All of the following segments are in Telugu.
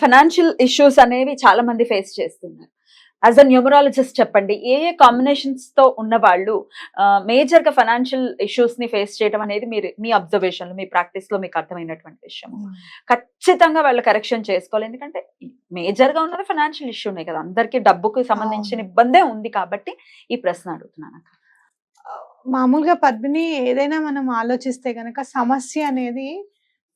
ఫైనాన్షియల్ ఇష్యూస్ అనేవి చాలా మంది ఫేస్ చేస్తున్నారు. యాజ్ అ న్యూమరాలజిస్ట్ చెప్పండి ఏ ఏ కాంబినేషన్స్తో ఉన్న వాళ్ళు మేజర్గా ఫైనాన్షియల్ ఇష్యూస్ని ఫేస్ చేయడం అనేది మీరు మీ అబ్జర్వేషన్ మీ ప్రాక్టీస్లో మీకు అర్థమైనటువంటి విషయం. ఖచ్చితంగా వాళ్ళు కరెక్షన్ చేసుకోవాలి. ఎందుకంటే మేజర్గా ఉన్నది ఫైనాన్షియల్ ఇష్యూనే కదా. అందరికి డబ్బుకు సంబంధించిన. ఇబ్బందే ఉంది కాబట్టి ఈ ప్రశ్న అడుగుతున్నాను అక్క. మామూలుగా పద్మిని ఏదైనా మనం ఆలోచిస్తే గనక సమస్య అనేది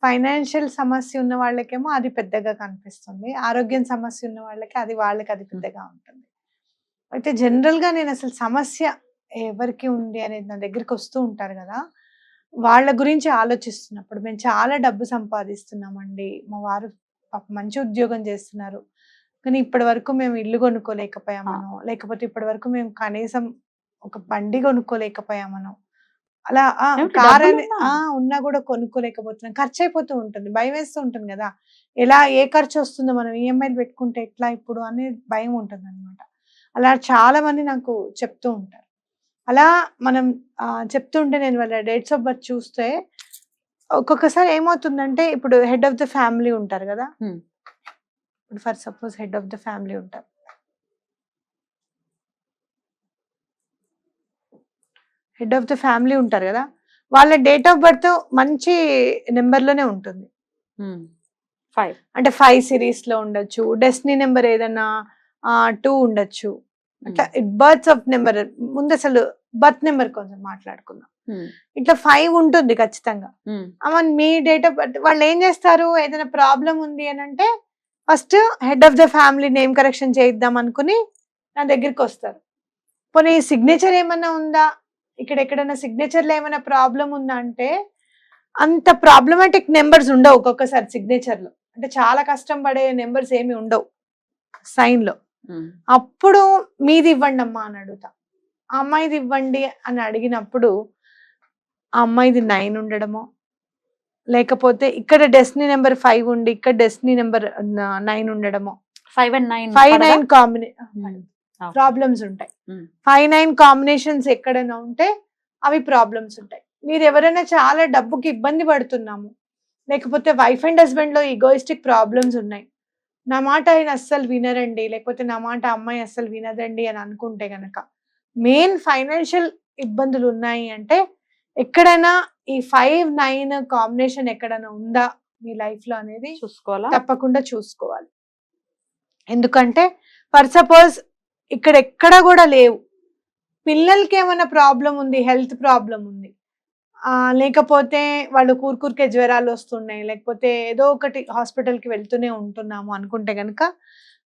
ఫైనాన్షియల్ సమస్య ఉన్న వాళ్ళకేమో అది పెద్దగా కనిపిస్తుంది. ఆరోగ్యం సమస్య ఉన్న వాళ్ళకి అది వాళ్ళకి అది పెద్దగా ఉంటుంది. అయితే జనరల్గా నేను అసలు సమస్య ఎవరికి ఉంది అనేది నా దగ్గరికి వస్తూ ఉంటారు కదా వాళ్ళ గురించి ఆలోచిస్తున్నప్పుడు మేము చాలా డబ్బు సంపాదిస్తున్నామండి. మా వారు పాప మంచి ఉద్యోగం చేస్తున్నారు. కానీ ఇప్పటి వరకు మేము ఇల్లు కొనుక్కోలేకపోయామనో లేకపోతే ఇప్పటి వరకు మేము కనీసం ఒక బండి కొనుక్కోలేకపోయామనో అలా కార్ ఉన్నా? ఆ ఉన్నా కూడా కొనుక్కోలేకపోతున్నాం. ఖర్చు అయిపోతూ ఉంటుంది. భయం వేస్తూ ఉంటుంది కదా. ఎలా ఏ ఖర్చు వస్తుందో మనం ఈఎంఐలు పెట్టుకుంటే ఎట్లా ఇప్పుడు అనే భయం ఉంటుంది అనమాట అలా చాలా మంది నాకు చెప్తూ ఉంటారు. అలా మనం చెప్తూ ఉంటే నేను వాళ్ళ డేట్స్ ఆఫ్ బర్త్ చూస్తే ఒక్కొక్కసారి ఏమవుతుందంటే ఇప్పుడు హెడ్ ఆఫ్ ద ఫ్యామిలీ ఉంటారు కదా. ఇప్పుడు for suppose head of the family ఉంటారు. హెడ్ ఆఫ్ ద ఫ్యామిలీ ఉంటారు కదా వాళ్ళ డేట్ ఆఫ్ బర్త్ మంచి నెంబర్లోనే ఉంటుంది. ఫైవ్. అంటే ఫైవ్ సిరీస్లో ఉండొచ్చు డెస్టినీ నెంబర్ ఏదైనా టూ ఉండొచ్చు. అట్లా బర్త్స్ ఆఫ్ నెంబర్ ముందు అసలు బర్త్ నెంబర్ కొంచెం మాట్లాడుకుందాం. ఇట్లా ఫైవ్ ఉంటుంది ఖచ్చితంగా. అమ్మ మీ డేట్ ఆఫ్ బర్త్ వాళ్ళు ఏం చేస్తారు ఏదైనా ప్రాబ్లం ఉంది అని అంటే first head of the family name correction చేయిద్దాం అనుకుని నా దగ్గరికి వస్తారు. పోనీ సిగ్నేచర్ ఏమన్నా ఉందా? ఇక్కడ ఎక్కడైనా సిగ్నేచర్లో ఏమైనా ప్రాబ్లం ఉందా అంటే అంత ప్రాబ్లమాటిక్ నెంబర్స్ ఉండవు ఒక్కొక్కసారి signature లో. అంటే చాలా కష్టం పడే నెంబర్స్ ఏమి ఉండవు sign లో. అప్పుడు మీది ఇవ్వండి అమ్మా అని అడుగుతా. అమ్మాయిది ఇవ్వండి అని అడిగినప్పుడు ఆ అమ్మాయిది నైన్ ఉండడమో లేకపోతే ఇక్కడ డెస్టినీ నెంబర్ ఫైవ్ ఉండి ఇక్కడ destiny number nine ఉండడమో. Five and nine five nine combination. Problems ఉంటాయి. ఫైవ్ నైన్ కాంబినేషన్స్ ఎక్కడైనా ఉంటే అవి ప్రాబ్లమ్స్ ఉంటాయి. మీరు ఎవరైనా చాలా డబ్బుకి ఇబ్బంది పడుతున్నాము. లేకపోతే వైఫ్ అండ్ హస్బెండ్లో ఈగోయిస్టిక్ ప్రాబ్లమ్స్ ఉన్నాయి. నా మాట ఆయన అస్సలు వినరండి. లేకపోతే నా మాట అమ్మాయి అస్సలు వినదండి అని అనుకుంటే గనక మెయిన్ ఫైనాన్షియల్ ఇబ్బందులు ఉన్నాయి అంటే ఎక్కడైనా ఈ ఫైవ్ నైన్ కాంబినేషన్ ఎక్కడైనా ఉందా మీ లైఫ్లో అనేది చూసుకోవాలా? తప్పకుండా చూసుకోవాలి. ఎందుకంటే ఫర్ సపోజ్ ఇక్కడ ఎక్కడ కూడా లేవు. పిల్లలకి ఏమైనా ప్రాబ్లం ఉంది హెల్త్ ప్రాబ్లం ఉంది. ఆ, లేకపోతే వాళ్ళు కూరుకూరికే జ్వరాలు వస్తున్నాయి లేకపోతే ఏదో ఒకటి హాస్పిటల్కి వెళ్తూనే ఉంటున్నాము అనుకుంటే కనుక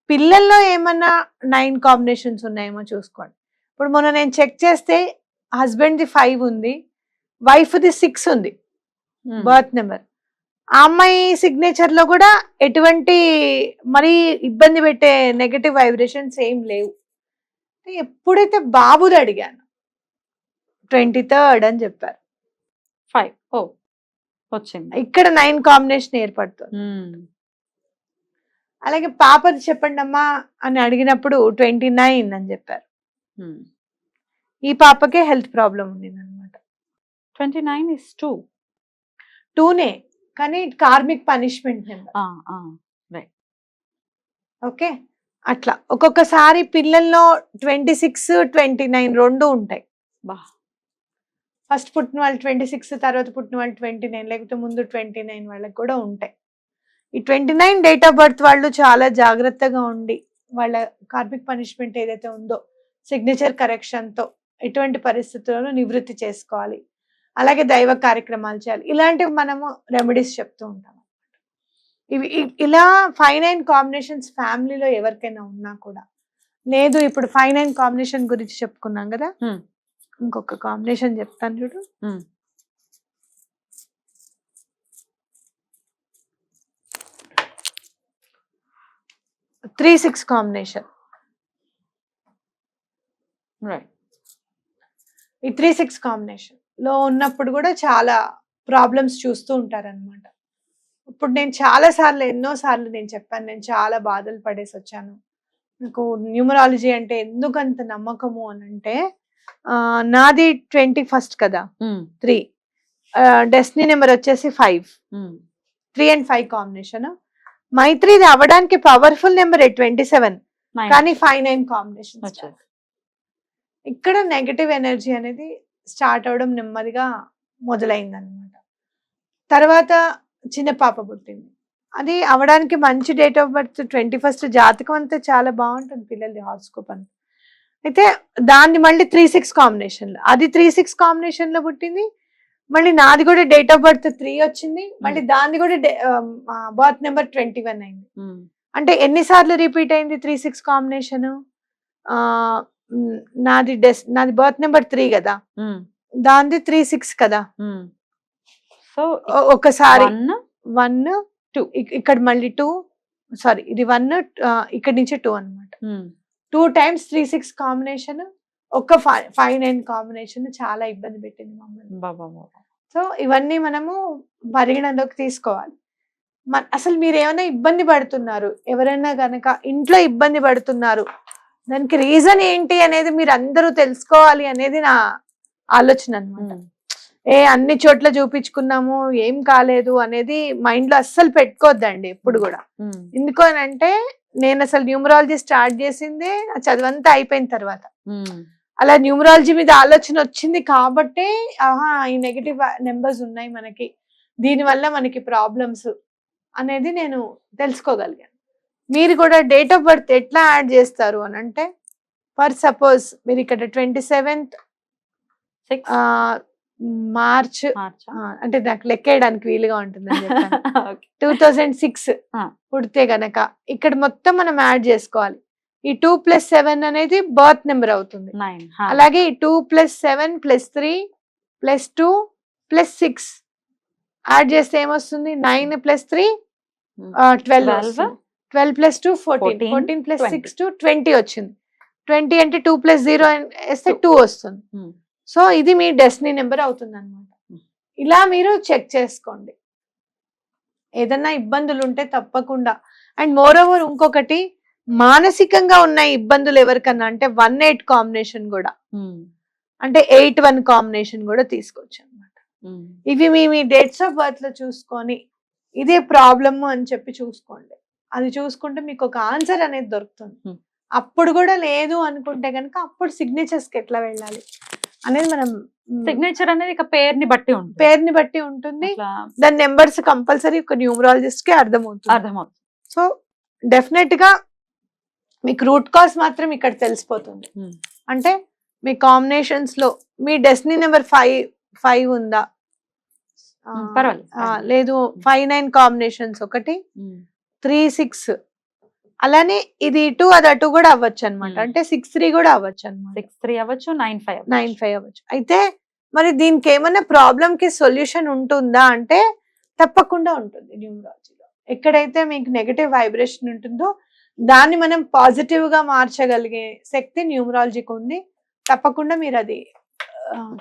పిల్లల్లో ఏమన్నా నైన్ కాంబినేషన్స్ ఉన్నాయేమో చూసుకోండి. ఇప్పుడు మొన్న నేను చెక్ చేస్తే హస్బెండ్ది ఫైవ్ ఉంది వైఫ్ది సిక్స్ ఉంది బర్త్ నెంబర్. ఆ అమ్మాయి సిగ్నేచర్లో కూడా ఎటువంటి మరీ ఇబ్బంది పెట్టే నెగటివ్ వైబ్రేషన్స్ ఏం లేవు. ఎప్పుడైతే బాబుది అడిగాను. ట్వంటీ థర్డ్ అని చెప్పారు. ఫైవ్. ఓ వచ్చింది. ఇక్కడ నైన్ కాంబినేషన్ ఏర్పడుతుంది. అలాగే పాపది చెప్పండి అమ్మా అని అడిగినప్పుడు ట్వంటీ నైన్ అని చెప్పారు. ఈ పాపకే హెల్త్ ప్రాబ్లం ఉంది అనమాట ట్వంటీ నైన్ ఇస్ టూ. టూనే కానీ కార్మిక్ పనిష్మెంట్ ఓకే? అట్లా. ఒక్కొక్కసారి పిల్లల్లో ట్వంటీ సిక్స్ ట్వంటీ నైన్ రెండు ఉంటాయి. బా. ఫస్ట్ పుట్టిన వాళ్ళు ట్వంటీ సిక్స్ తర్వాత పుట్టిన వాళ్ళు ట్వంటీ నైన్ లేకపోతే ముందు ట్వంటీ నైన్ వాళ్ళకి కూడా ఉంటాయి. ఈ twenty nine date of birth వాళ్ళు చాలా జాగ్రత్తగా ఉండి వాళ్ళ కార్మిక్ పనిష్మెంట్ ఏదైతే ఉందో సిగ్నేచర్ కరెక్షన్తో ఎటువంటి పరిస్థితులను నివృత్తి చేసుకోవాలి. అలాగే దైవ కార్యక్రమాలు చేయాలి. ఇలాంటివి మనము రెమెడీస్ చెప్తూ ఉంటాం. ఇవి ఇలా ఫైవ్ నైన్ కాంబినేషన్స్ ఫ్యామిలీలో ఎవరికైనా ఉన్నా కూడా. లేదు ఇప్పుడు ఫైవ్ నైన్ కాంబినేషన్ గురించి చెప్పుకున్నాం కదా. ఇంకొక కాంబినేషన్ చెప్తాను చూడు. Three six combination. రైట్. ఈ త్రీ సిక్స్ కాంబినేషన్లో ఉన్నప్పుడు కూడా చాలా ప్రాబ్లమ్స్ చూస్తూ ఉంటారన్నమాట. ఇప్పుడు నేను చాలా సార్లు ఎన్నో సార్లు నేను చెప్పాను నేను చాలా బాధలు పడేసి వచ్చాను. నాకు న్యూమరాలజీ అంటే ఎందుకంత నమ్మకము అని అంటే నాది ట్వంటీ ఫస్ట్ కదా త్రీ. డెస్టినీ నెంబర్ వచ్చేసి five. Three and five combination. మైత్రిది అవ్వడానికి పవర్ఫుల్ నెంబర్ ట్వంటీ సెవెన్ కానీ ఫైవ్ నైన్ కాంబినేషన్. ఇక్కడ నెగటివ్ ఎనర్జీ అనేది స్టార్ట్ అవడం నెమ్మదిగా మొదలైంది అనమాట తర్వాత చిన్న పాప పుట్టింది. అది అవడానికి మంచి date of birth twenty first జాతకం అంతా చాలా బాగుంటుంది పిల్లలది హార్స్కోప్ అంతా. అయితే దాన్ని మళ్ళీ త్రీ సిక్స్ కాంబినేషన్లో అది త్రీ సిక్స్ కాంబినేషన్లో పుట్టింది. మళ్ళీ నాది కూడా డేట్ ఆఫ్ బర్త్ త్రీ వచ్చింది. మళ్ళీ దాన్ని కూడా బర్త్ నెంబర్ ట్వంటీ వన్ అయింది. అంటే ఎన్నిసార్లు రిపీట్ అయింది త్రీ సిక్స్ కాంబినేషన్? నాది డెస్ నాది బర్త్ నెంబర్ త్రీ కదా? దానిది త్రీ సిక్స్ కదా? సో ఒకసారి వన్ టూ. ఇక్కడ మళ్ళీ టూ సారీ ఇది వన్ ఇక్కడ నుంచి టూ అన్నమాట. Two times three six combination ఒక ఫైవ్ ఫైవ్ నైన్ కాంబినేషన్ చాలా ఇబ్బంది పెట్టింది మమ్మల్ని. సో ఇవన్నీ మనము పరిగణలోకి తీసుకోవాలి. మన అసలు మీరు ఏమైనా ఇబ్బంది పడుతున్నారు ఎవరైనా గనక ఇంట్లో ఇబ్బంది పడుతున్నారు దానికి రీజన్ ఏంటి అనేది మీరు అందరూ తెలుసుకోవాలి అనేది నా ఆలోచన అన్నమాట. ఏ అన్ని చోట్ల చూపించుకున్నాము ఏం కాలేదు అనేది మైండ్లో అస్సలు పెట్టుకోవద్దండి ఎప్పుడు కూడా. ఎందుకు అని అంటే నేను అసలు న్యూమరాలజీ స్టార్ట్ చేసిందే నా చదువంతా అయిపోయిన తర్వాత. అలా న్యూమరాలజీ మీద ఆలోచన వచ్చింది కాబట్టి ఆహా ఈ నెగటివ్ నెంబర్స్ ఉన్నాయి మనకి దీనివల్ల మనకి ప్రాబ్లమ్స్ అనేది నేను తెలుసుకోగలిగాను. మీరు కూడా డేట్ ఆఫ్ బర్త్ ఎట్లా యాడ్ చేస్తారు అని అంటే ఫర్ సపోజ్ మీరు ఇక్కడ ట్వంటీ సెవెంత్ మార్చ్ అంటే నాకు లెక్కేయడానికి వీలుగా చెప్పాను. Two thousand six. పుడితే గనక ఇక్కడ మొత్తం మనం యాడ్ చేసుకోవాలి. ఈ టూ ప్లస్ సెవెన్ అనేది బర్త్ నెంబర్ అవుతుంది. అలాగే ఈ two plus seven plus three plus two plus six add చేస్తే ఏమొస్తుంది? Nine plus three twelve. Twelve? Plus two fourteen. 14, fourteen plus 20. Six two twenty వచ్చింది. ట్వంటీ అంటే టూ ప్లస్ జీరో వేస్తే టూ. వస్తుంది. సో ఇది మీ డెస్టినీ నెంబర్ అవుతుంది అనమాట. ఇలా మీరు చెక్ చేసుకోండి. ఏదన్నా ఇబ్బందులు ఉంటే తప్పకుండా. అండ్ మోర్ ఓవర్ ఇంకొకటి మానసికంగా ఉన్న ఇబ్బందులు ఎవరికన్నా అంటే వన్ ఎయిట్ కాంబినేషన్ కూడా. అంటే ఎయిట్ వన్ కాంబినేషన్ కూడా తీసుకోవచ్చు అనమాట ఇవి మీ మీ డేట్స్ ఆఫ్ బర్త్లో చూసుకొని ఇదే ప్రాబ్లమ్ అని చెప్పి చూసుకోండి. అది చూసుకుంటే మీకు ఒక ఆన్సర్ అనేది దొరుకుతుంది. అప్పుడు కూడా లేదు అనుకుంటే కనుక అప్పుడు సిగ్నేచర్స్కి ఎట్లా వెళ్ళాలి? అనేది మనం సిగ్నేచర్ అనేది ఇక పేరుని బట్టి ఉంటుంది పేరుని బట్టి ఉంటుంది దాని నెంబర్స్ కంపల్సరీ ఒక న్యూమరాలజిస్ట్కి అర్థమవుతుంది అర్థమవుతుంది సో డెఫినెట్గా మీకు రూట్ కాజ్ మాత్రం ఇక్కడ తెలిసిపోతుంది. అంటే మీ కాంబినేషన్స్లో మీ డెస్టినీ నెంబర్ ఫైవ్ ఫైవ్ ఉందా పర్వాలేదు. లేదు ఫైవ్ నైన్ కాంబినేషన్స్ ఒకటి. త్రీ సిక్స్ అలానే ఇది ఇటు అది అటు కూడా అవ్వచ్చు అనమాట. అంటే సిక్స్ త్రీ కూడా అవ్వచ్చు అనమాట సిక్స్ త్రీ అవ్వచ్చు నైన్ ఫైవ్ నైన్ ఫైవ్ అవ్వచ్చు. అయితే మరి దీనికి ఏమైనా ప్రాబ్లం కి సొల్యూషన్ ఉంటుందా అంటే తప్పకుండా ఉంటుంది న్యూమరాలజీలో. ఎక్కడైతే మీకు నెగటివ్ వైబ్రేషన్ ఉంటుందో దాన్ని మనం పాజిటివ్గా మార్చగలిగే శక్తి న్యూమరాలజీకి ఉంది. తప్పకుండా మీరు అది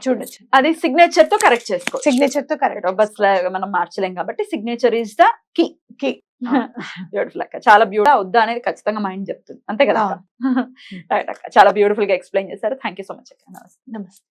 చూడొచ్చు. అది సిగ్నేచర్తో కరెక్ట్ చేసుకోవచ్చు. సిగ్నేచర్తో కరెక్ట్ బస్ మనం మార్చలేం కాబట్టి signature is the key Key. Beautiful అక్క. చాలా బ్యూటిఫుల్ వద్దా అనేది ఖచ్చితంగా మైండ్ చెప్తుంది. అంతే కదా చాలా బ్యూటిఫుల్గా ఎక్స్ప్లెయిన్ చేశారు. థ్యాంక్ యూ సో మచ్ అక్క. నమస్తే. నమస్తే.